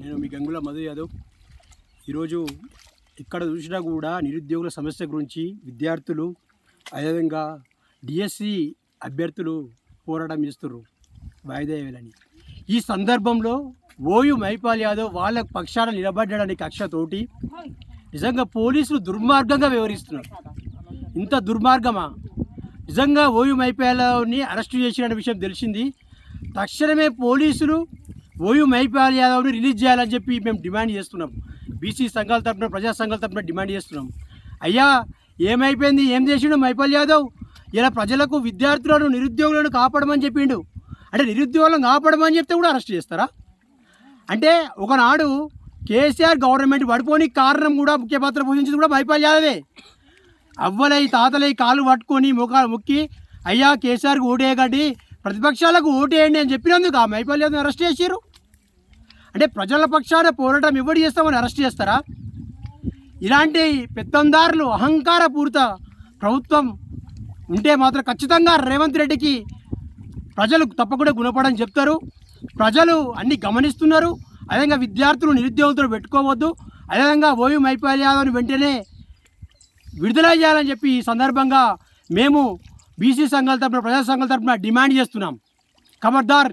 నేను మీ గంగుల మధు యాదవ్. ఈరోజు ఇక్కడ చూసినా కూడా నిరుద్యోగుల సమస్య గురించి విద్యార్థులు అదేవిధంగా డిఎస్సి అభ్యర్థులు పోరాటం చేస్తున్నారు వాయిదా వేయాలని. ఈ సందర్భంలో ఓయు మైపాల్ యాదవ్ వాళ్ళ పక్షాన నిలబడ్డాడని కక్షతోటి నిజంగా పోలీసులు దుర్మార్గంగా వ్యవహరిస్తున్నారు. ఇంత దుర్మార్గమా? నిజంగా ఓయు మైపాల్ని అరెస్టు చేసిన విషయం తెలిసింది. తక్షణమే పోలీసులు ఓయూ మైపాల్ యాదవ్ని రిలీజ్ చేయాలని చెప్పి మేము డిమాండ్ చేస్తున్నాం. బీసీ సంఘాల తరపున ప్రజా సంఘాల తరఫున డిమాండ్ చేస్తున్నాం. అయ్యా ఏమైపోయింది? ఏం చేసిండు మైపాల్ యాదవ్? ఇలా ప్రజలకు విద్యార్థులను నిరుద్యోగులను కాపాడమని చెప్పిండు. అంటే నిరుద్యోగులను కాపాడమని చెప్తే కూడా అరెస్ట్ చేస్తారా? అంటే ఒకనాడు కేసీఆర్ గవర్నమెంట్ పడిపోని కారణం కూడా ముఖ్య పాత్ర పోషించింది కూడా మైపాల్ యాదవే. అవ్వలై తాతలై కాలు పట్టుకొని ముఖాలు ముక్కి అయ్యా కేసీఆర్కి ఓటేయకండి ప్రతిపక్షాలకు ఓటేయండి అని చెప్పినందుకు ఆ మైపాల్ యాదవ్ని అరెస్ట్ చేశారు అంటే ప్రజల పక్షాన పోరాటం ఎవరు చేస్తామని అరెస్ట్ చేస్తారా? ఇలాంటి పెత్తందారులు అహంకారపూరిత ప్రభుత్వం ఉంటే మాత్రం ఖచ్చితంగా రేవంత్ రెడ్డికి ప్రజలు తప్పకుండా గుణపడని చెప్తారు. ప్రజలు అన్ని గమనిస్తున్నారు. అదేవిధంగా విద్యార్థులు నిరుద్యోగులతో పెట్టుకోవద్దు. అదేవిధంగా ఓయూ మైపాల్ యాదవ్ని వెంటనే విడుదల చేయాలని చెప్పి ఈ సందర్భంగా మేము బీసీ సంఘాల తరపున ప్రజా సంఘాల తరపున డిమాండ్ చేస్తున్నాం. ఖబర్దార్